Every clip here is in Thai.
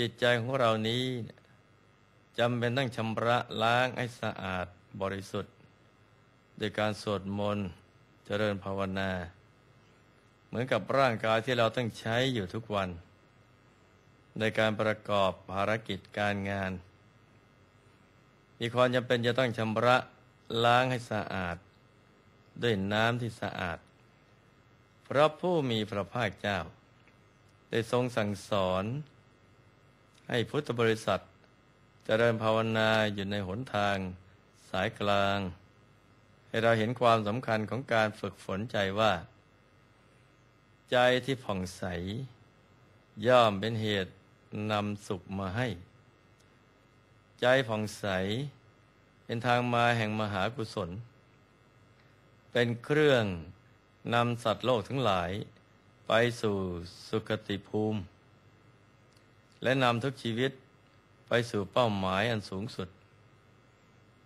จิตใจของเรานี้จำเป็นต้องชำระล้างให้สะอาดบริสุทธิ์โดยการสวดมนต์เจริญภาวนา เหมือนกับร่างกายที่เราต้องใช้อยู่ทุกวัน ในการประกอบภารกิจการงาน มีความจำเป็นจะต้องชำระล้างให้สะอาด ด้วยน้ำที่สะอาดเพราะผู้มีพระภาคเจ้า ได้ทรงสั่งสอน ให้พุทธบริษัทจเจริญภาวนาอยู่ในหนทางสายกลาง ให้เราเห็นความสำคัญของการฝึกฝนใจว่า ใจที่ผ่องใส ย่อมเป็นเหตุนำสุขมาให้ ใจผ่องใส เป็นทางมาแห่งมหากุศล เป็นเครื่องนำสัตว์โลกทั้งหลาย ไปสู่สุคติภูมิ และนำทุกชีวิตไปสู่เป้าหมายอันสูงสุด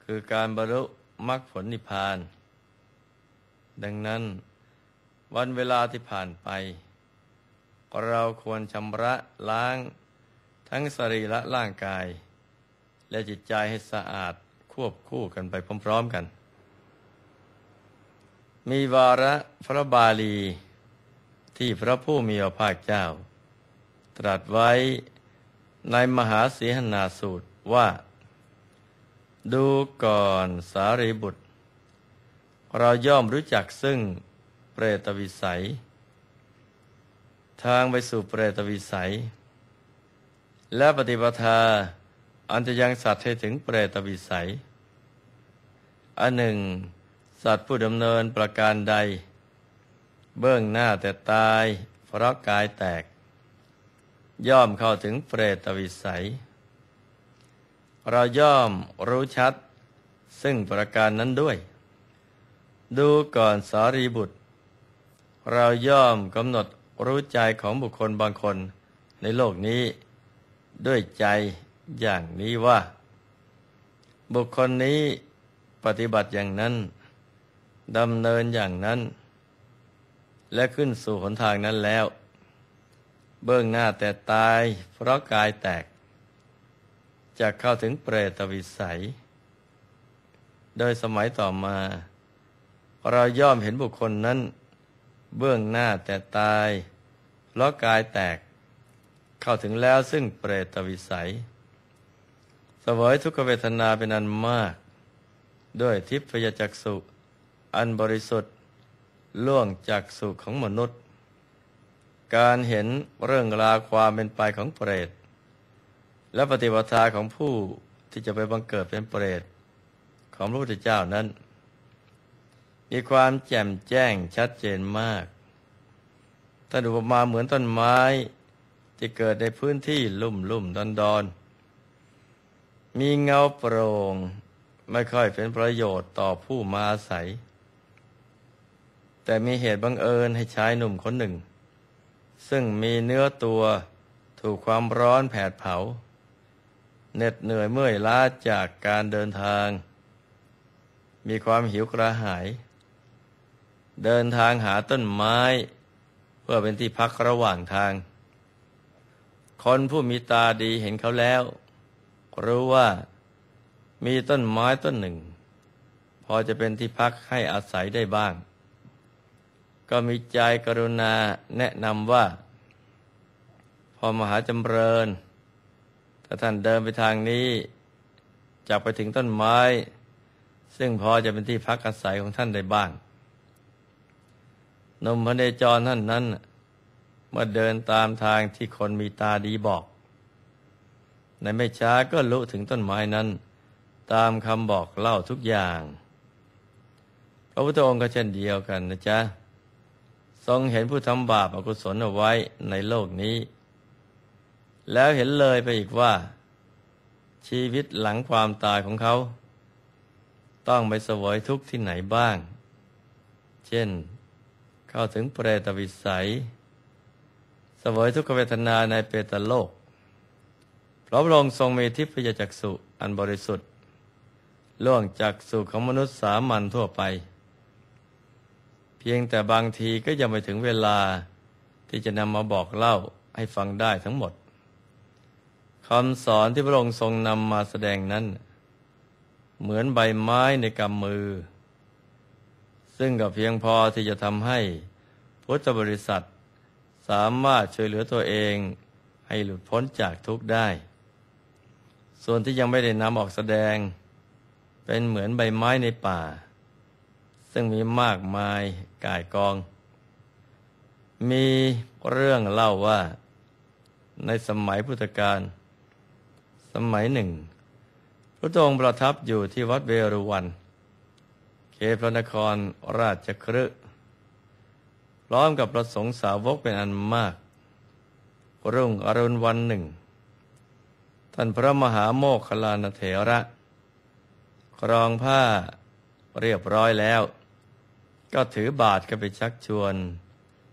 คือการบรรลุมรรคผลนิพพาน ดังนั้นวันเวลาที่ผ่านไป เราควรชำระล้างทั้งสรีระร่างกาย และจิตใจให้สะอาดควบคู่กันไปพร้อมๆกัน มีวาระพระบาลีที่พระผู้มีพระภาคเจ้า ตรัสไว้ ในมหาสีหนาสูตรว่า ดูก่อนสารีบุตร เราย่อมรู้จักซึ่งเปรตวิสัย ทางไปสู่เปรตวิสัย และปฏิปทาอันจะยังสัตว์ให้ถึงเปรตวิสัย อันหนึ่ง สัตว์ผู้ดำเนินประการใด เบื้องหน้าแต่ตายเพราะกายแตก ย่อมเข้าถึงเปรตวิสัย เราย่อมรู้ชัด ซึ่งประการนั้นด้วย ดูก่อนสารีบุตร เราย่อมกำหนดรู้ใจของบุคคลบางคนในโลกนี้ ด้วยใจอย่างนี้ว่า บุคคลนี้ปฏิบัติอย่างนั้นดำเนินอย่างนั้น และขึ้นสู่หนทางนั้นแล้ว เบื้องหน้าแต่ตายเพราะกายแตก จะเข้าถึงเปรตวิสัย โดยสมัยต่อมา เราย่อมเห็นบุคคลนั้น เบื้องหน้าแต่ตาย เพราะกายแตก เข้าถึงแล้วซึ่งเปรตวิสัยสวยทุกขเวทนาเป็นอันมาก ด้วยทิพยจักสุอันบริสุทธิ์ล่วงจากสุขของมนุษย์ การเห็นเรื่องราวความเป็นไปของเปรต และปฏิปทาของผู้ที่จะไปบังเกิดเป็นเปรต ของพระพุทธเจ้านั้น มีความแจ่มแจ้งชัดเจนมากถ้าดูประมาเหมือนต้นไม้ที่เกิดในพื้นที่ลุ่มลุ่มดอนดอนมีเงาโปร่งไม่ค่อยเป็นประโยชน์ต่อผู้มาอาศัย แต่มีเหตุบังเอิญให้ชายหนุ่มคนหนึ่ง ซึ่งมีเนื้อตัวถูกความร้อนแผดเผาเหน็ดเหนื่อยเมื่อยล้าจากการเดินทาง มีความหิวกระหาย เดินทางหาต้นไม้ เพื่อเป็นที่พักระหว่างทาง คนผู้มีตาดีเห็นเขาแล้ว รู้ว่ามีต้นไม้ต้นหนึ่ง พอจะเป็นที่พักให้อาศัยได้บ้าง ก็มีใจกรุณาแนะนำว่า พอมหาจำเริญถ้าท่านเดินไปทางนี้จะไปถึงต้นไม้ ซึ่งพอจะเป็นที่พักอาศัยของท่านได้บ้างนมพระเนจรท่านนั้นเมื่อเดินตามทางที่คนมีตาดีบอก ในไม่ช้าก็ลุถึงต้นไม้นั้น ตามคำบอกเล่าทุกอย่าง พระพุทธองค์ก็เช่นเดียวกันนะจ๊ะ ทรงเห็นผู้ทำบาปอกุศลเอาไว้ในโลกนี้ แล้วเห็นเลยไปอีกว่า ชีวิตหลังความตายของเขา ต้องไปสวยทุกข์ที่ไหนบ้าง เช่น เข้าถึงเปรตวิสัย สวยทุกขเวทนาในเปตโลกพระพระองค์ทรงมีทิพยจักษุอันบริสุทธิ์ล่วงจากสุของมนุษย์สามัญทั่วไป เพียงแต่บางทีก็ยังไม่ถึงเวลาที่จะนำมาบอกเล่าให้ฟังได้ทั้งหมดคำสอนที่พระองค์ทรงนำมาแสดงนั้น เหมือนใบไม้ในกำมือ ซึ่งก็เพียงพอที่จะทำให้พุทธบริษัท สามารถช่วยเหลือตัวเองให้หลุดพ้นจากทุกข์ได้ ส่วนที่ยังไม่ได้นำออกแสดง เป็นเหมือนใบไม้ในป่า ซึ่งมีมากมายกายกอง มีเรื่องเล่าว่า ในสมัยพุทธกาลสมัยหนึ่ง พระองค์ประทับอยู่ที่วัดเวรุวัน เขตพระนครราชครึพร้อมกับประสงค์สาวกเป็นอันมาก รุ่งอรุณวันหนึ่ง ท่านพระมหาโมคคลานเถระ ครองผ้าเรียบร้อยแล้ว ก็ถือบาทก็ไปชักชวน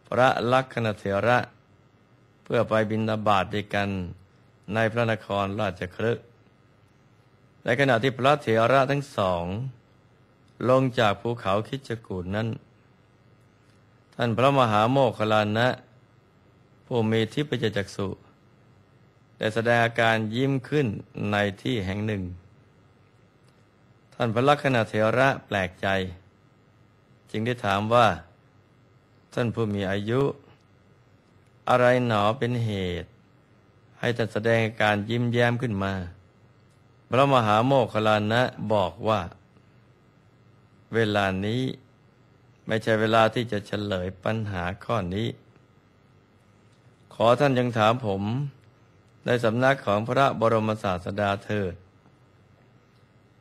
พระลักษณเถระ เพื่อไปบินนาบาตด้วยกันในพระนครราชครึในขณะที่พระเถระทั้งสอง ลงจากภูเขาคิจกูดนั้น ท่านพระมหาโมคคลานะ ผู้มีทิพยจักษุได้แสดงอาการยิ้มขึ้นในที่แห่งหนึ่ง ท่านพระลักษณเถระแปลกใจ จึงได้ถามว่า ท่านผู้มีอายุ อะไรหนอเป็นเหตุ ให้ท่านแสดงการยิ้มแย้มขึ้นมาพระมหาโมคคลานะบอกว่า เวลานี้ไม่ใช่เวลาที่จะเฉลยปัญหาข้อนี้ ขอท่านยังถามผมในสำนักของพระบรมศาสดาเถิด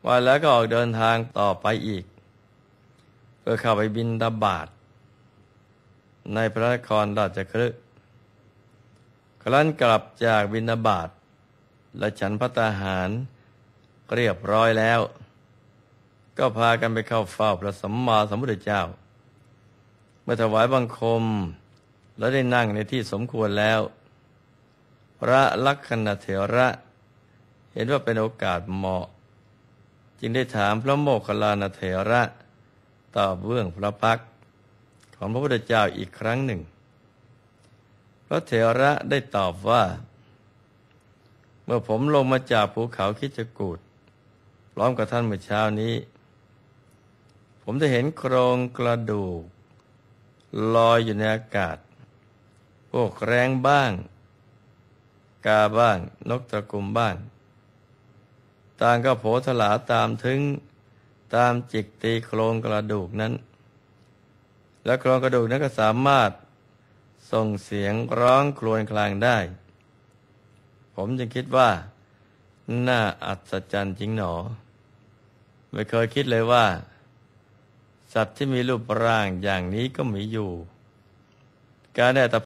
ว่าแล้วก็ออกเดินทางต่อไปอีก เพื่อเข้าไปบินตาบาทในพระนครราชคฤห์ครั้นกลับจากบินาบาตและฉันพัตาหารเรียบร้อยแล้ว ก็พากันไปเข้าเฝ้าพระสัมมาสัมพุทธเจ้า เมื่อถวายบังคม และได้นั่งในที่สมควรแล้ว พระลักษณเถระ เห็นว่าเป็นโอกาสเหมาะ จึงได้ถามพระโมคคัลลานเถระ ตอบเบื้องพระพักของพระพุทธเจ้าอีกครั้งหนึ่ง พระเถระได้ตอบว่า เมื่อผมลงมาจากภูเขาคิจกูดพร้อมกับท่านเมื่อเช้านี้ ผมจะเห็นโครงกระดูก ลอยอยู่ในอากาศ พวกแรงบ้าง กาบ้าง นกตะกุมบ้าง ต่างก็โผถลาตามถึง ตามจิกตีโครงกระดูกนั้น และโครงกระดูกนั้นก็สามารถส่งเสียงร้องครวญคลางได้ ผมจึงคิดว่า น่าอัศจรรย์จริงหนอ ไม่เคยคิดเลยว่า สัตว์ที่มีรูปร่างอย่างนี้ก็มีอยู่ การได้